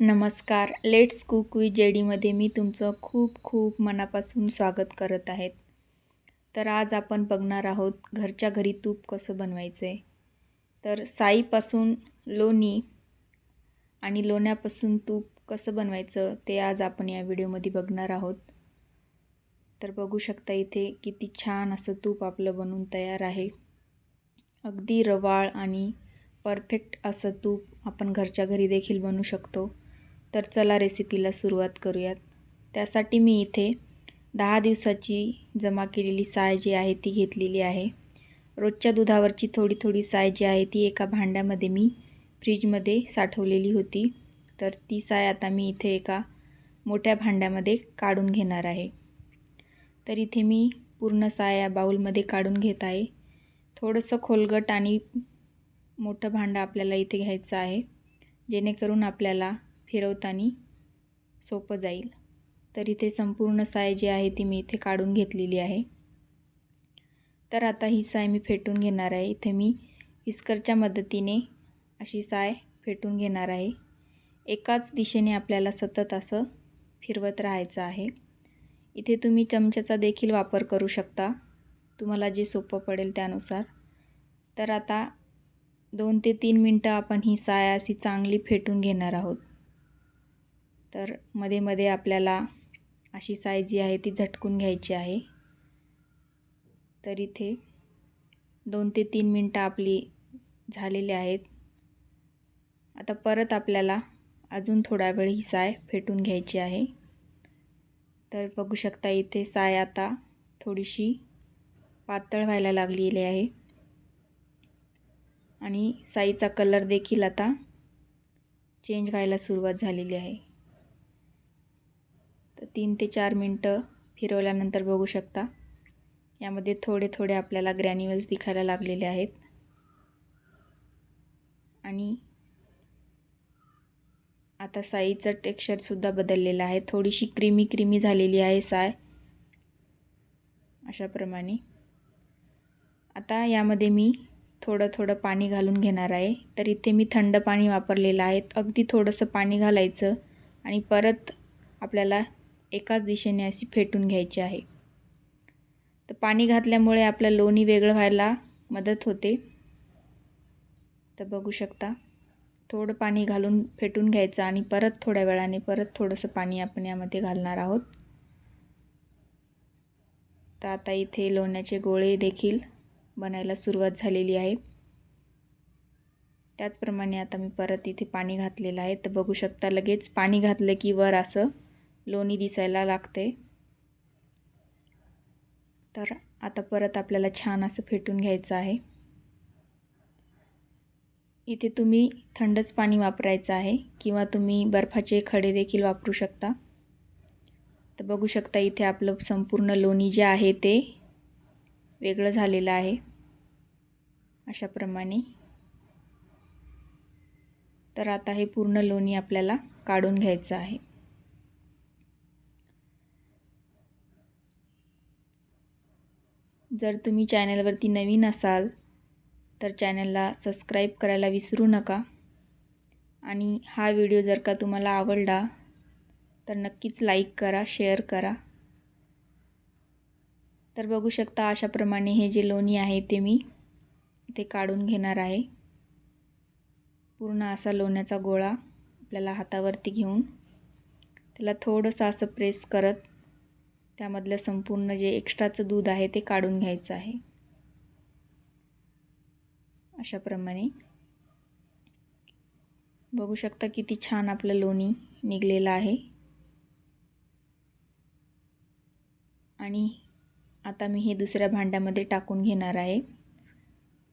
नमस्कार. Let's cook with जेडीमध्ये मी तुमचं खूप खूप मनापासून स्वागत करत आहेत तर आज आपण बघणार आहोत घरच्या घरी तूप कसं बनवायचं आहे तर साईपासून लोणी आणि लोण्यापासून तूप कसं बनवायचं ते आज आपण या व्हिडिओमध्ये बघणार आहोत. तर बघू शकता इथे किती छान असं तूप आपलं बनवून तयार आहे. अगदी रवाळ आणि परफेक्ट असं तूप आपण घरच्या घरी देखील बनवू शकतो. तर चला रेसिपीला सुरुवात करूयात. त्यासाठी मी इथे दहा दिवसाची जमा केलेली साय जी आहे ती घेतलेली आहे. रोजच्या दुधावरची थोडी थोडी साय जी आहे ती एका भांड्यामध्ये मी फ्रीजमध्ये साठवलेली होती. तर ती साय आता मी इथे एका मोठ्या भांड्यामध्ये काढून घेणार आहे. तर इथे मी पूर्ण साय या बाऊलमध्ये काढून घेत आहे. थोडंसं खोलगट आणि मोठं भांडं आपल्याला इथे घ्यायचं आहे. जेणेकरून आपल्याला फिरवताना सोपं जाईल. तर इथे संपूर्ण साय जी आहे ती मी इथे काढून घेतलेली आहे. तर आता ही साय मी फेटून घेणार आहे. इथे मी विस्करच्या मदतीने अशी साय फेटून घेणार आहे. एकाच दिशेने आपल्याला सतत असं फिरवत राहायचं आहे. इथे तुम्ही चमच्याचा देखील वापर करू शकता. तुम्हाला जे सोपं पडेल त्यानुसार. तर आता दोन ते तीन मिनटं आपण ही साय अशी चांगली फेटून घेणार आहोत. तर मध्ये मध्ये आपल्याला अशी साय जी आहे ती झटकून घ्यायची आहे. तर इथे दोन ते तीन मिनटं आपली झालेली आहेत. आता परत आपल्याला अजून थोडा वेळ ही साय फेटून घ्यायची आहे. तर बघू शकता इथे साय आता थोडीशी पातळ व्हायला लागलेली आहे. आणि साईचा कलर देखील आता चेंज व्हायला सुरुवात झालेली आहे. तर तीन ते चार मिनटं फिरवल्यानंतर बघू शकता. यामध्ये थोडे थोडे आपल्याला ग्रॅन्युअल्स दिखायला लागलेले आहेत. आणि आता साईचं टेक्स्चरसुद्धा बदललेलं आहे. थोडीशी क्रीमी क्रीमी झालेली आहे साय. अशाप्रमाणे. आता यामध्ये मी थोडं थोडं पाणी घालून घेणार आहे. तर इथे मी थंड पाणी वापरलेलं आहे. अगदी थोडंसं पाणी घालायचं आणि परत आपल्याला एकाच दिशेने अशी फेटून घ्यायची आहे. तर पाणी घातल्यामुळे आपलं लोणी वेगळं व्हायला मदत होते. तर बघू शकता थोडं पाणी घालून फेटून घ्यायचं आणि परत थोड्या वेळाने परत थोडंसं पाणी आपण यामध्ये घालणार आहोत. तर आता इथे लोण्याचे गोळे देखील बनायला सुरुवात झालेली आहे. त्याचप्रमाणे आता मी परत इथे पाणी घातलेलं आहे. तर बघू शकता लगेच पाणी घातलं की वर असं लोणी दिसायला लागते. तर आता परत आपल्याला छान असं फेटून घ्यायचं आहे. इथे तुम्ही थंडच पाणी वापरायचं आहे किंवा तुम्ही बर्फाचे खडे देखील वापरू शकता. तर बघू शकता इथे आपलं संपूर्ण लोणी जे आहे ते वेगळं झालेलं आहे. अशाप्रमाणे. तर आता हे पूर्ण लोणी आपल्याला काढून घ्यायचं आहे. जर तुम्ही चॅनलवरती नवीन असाल तर चॅनलला सबस्क्राईब करायला विसरू नका. आणि हा व्हिडिओ जर का तुम्हाला आवडला तर नक्कीच लाईक करा शेअर करा. तर बघू शकता अशाप्रमाणे हे जे लोणी आहे ते मी इथे काढून घेणार आहे. पूर्ण असा लोण्याचा गोळा आपल्याला हातावरती घेऊन त्याला थोडंसं असं प्रेस करत त्यामधलं संपूर्ण जे एक्स्ट्राचं दूध आहे ते काढून घ्यायचं आहे. अशाप्रमाणे. बघू शकता किती छान आपलं लोणी निघलेलं आहे. आणि आता मी हे दुसऱ्या भांड्यामध्ये टाकून घेणार आहे.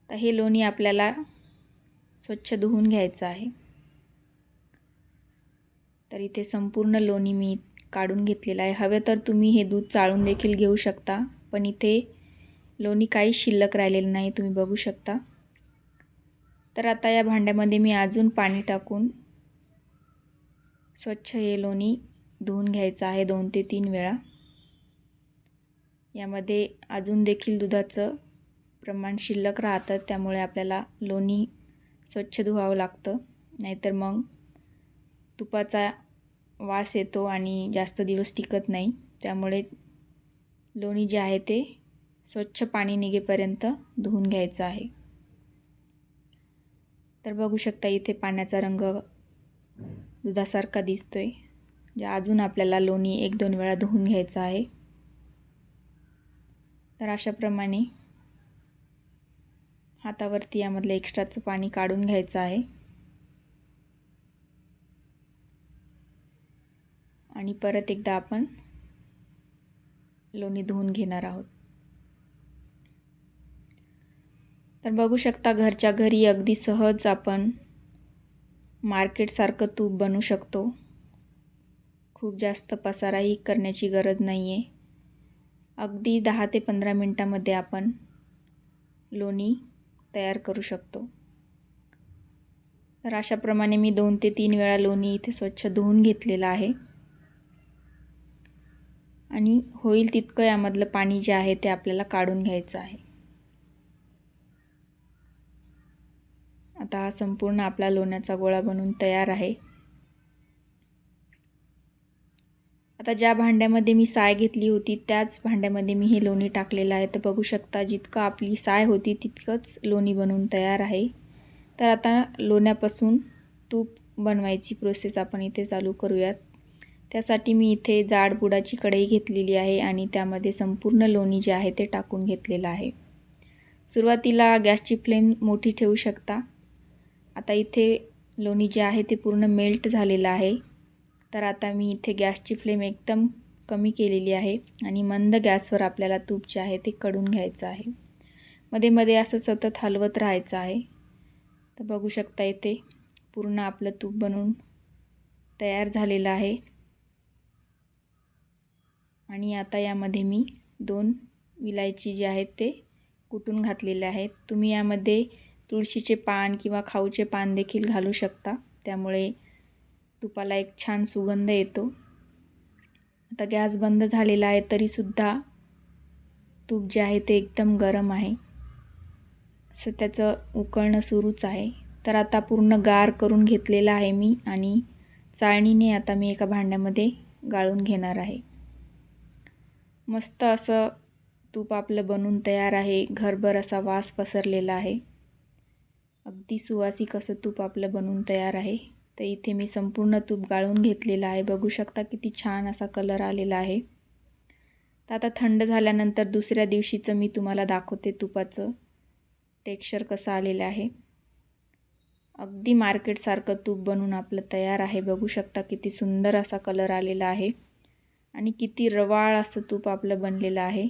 तर हे लोणी आपल्याला स्वच्छ धुवून घ्यायचं आहे. तर इथे संपूर्ण लोणी मी काढून घेतलेलं आहे. हवे तर तुम्ही हे दूध चाळून देखील घेऊ शकता पण इथे लोणी काही शिल्लक राहिलेलं नाही तुम्ही बघू शकता. तर आता या भांड्यामध्ये मी अजून पाणी टाकून स्वच्छ हे लोणी धुवून घ्यायचं आहे दोन ते तीन वेळा. यामध्ये अजून देखील दुधाचं प्रमाण शिल्लक राहतं त्यामुळे आपल्याला लोणी स्वच्छ धुवावं लागतं. नाहीतर मग तुपाचा वास येतो आणि जास्त दिवस टिकत नाही. त्यामुळेच लोणी जे आहे ते स्वच्छ पाणी निघेपर्यंत धुवून घ्यायचं आहे. तर बघू शकता इथे पाण्याचा रंग दुधासारखा दिसतो आहे जे अजून आपल्याला लोणी एक दोन वेळा धुवून घ्यायचं आहे. तर अशाप्रमाणे हातावरती यामधलं एक्स्ट्राचं पाणी काढून घ्यायचं आहे. आणि परत एकदा आपण लोणी धुवून घेणार आहोत. तर बघू शकता घरच्या घरी अगदी सहज आपण मार्केटसारखं तूप बनवू शकतो. खूप जास्त पसाराही करण्याची गरज नाही आहे अगदी दहा ते पंधरा मिनटामध्ये आपण लोणी तयार करू शकतो. तर अशाप्रमाणे मी दोन ते तीन वेळा लोणी इथे स्वच्छ धुवून घेतलेलं आहे. आणि होईल तितकं यामधलं पाणी जे आहे ते आपल्याला काढून घ्यायचं आहे. आता हा संपूर्ण आपला लोण्याचा गोळा बनवून तयार आहे. आता ज्या भांड्यामध्ये मी साय घेतली होती त्याच भांड्यामध्ये मी हे लोणी टाकलेलं आहे. तर बघू शकता जितकं आपली साय होती तितकंच लोणी बनवून तयार आहे. तर आता लोण्यापासून तूप बनवायची प्रोसेस आपण इथे चालू करूयात. त्यासाठी मी इथे जाड बुडाची कढई घेतलेली आहे आणि त्यामध्ये संपूर्ण लोणी जे आहे ते टाकून घेतलेलं आहे. सुरुवातीला गॅसची फ्लेम मोठी ठेवू शकता. आता इथे लोणी जे आहे ते पूर्ण मेल्ट झालेलं आहे. तर आता मी इथे गॅसची फ्लेम एकदम कमी केलेली आहे आणि मंद गॅसवर आपल्याला तूप जे आहे ते कडून घ्यायचं आहे. मध्ये मध्ये असं सतत हलवत राहायचं आहे. तर बघू शकता इथे पूर्ण आपलं तूप बनून तयार झालेलं आहे. आणि आता यामध्ये मी दोन विलायची जे आहेत ते कुटून घातलेले आहेत. तुम्ही यामध्ये तुळशीचे पान किंवा खाऊचे पान देखील घालू शकता. त्यामुळे तुपाला एक छान सुगंध येतो. आता गॅस बंद झालेला आहे तरीसुद्धा तूप जे आहे ते एकदम गरम आहे. असं त्याचं उकळणं सुरूच आहे. तर आता पूर्ण गार करून घेतलेलं आहे मी आणि चाळणीने आता मी एका भांड्यामध्ये गाळून घेणार आहे. मस्त असं तूप आपलं बनून तयार आहे. घरभर असा वास पसरलेला आहे. अगदी सुवासिक असं तूप आपलं बनवून तयार आहे. तर इथे मी संपूर्ण तूप गाळून घेतलेलं आहे. बघू शकता किती छान असा कलर आलेला आहे. तर आता थंड झाल्यानंतर दुसऱ्या दिवशीचं मी तुम्हाला दाखवते तुपाचं टेक्स्चर कसं आलेलं आहे. अगदी मार्केटसारखं तूप बनून आपलं तयार आहे. बघू शकता किती सुंदर असा कलर आलेला आहे. आणि किती रवाळ असं तूप आपलं बनलेलं आहे.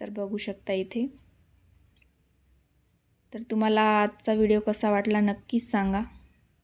तर बघू शकता इथे. तर तुम्हाला आजचा व्हिडिओ कसा वाटला नक्कीच सांगा.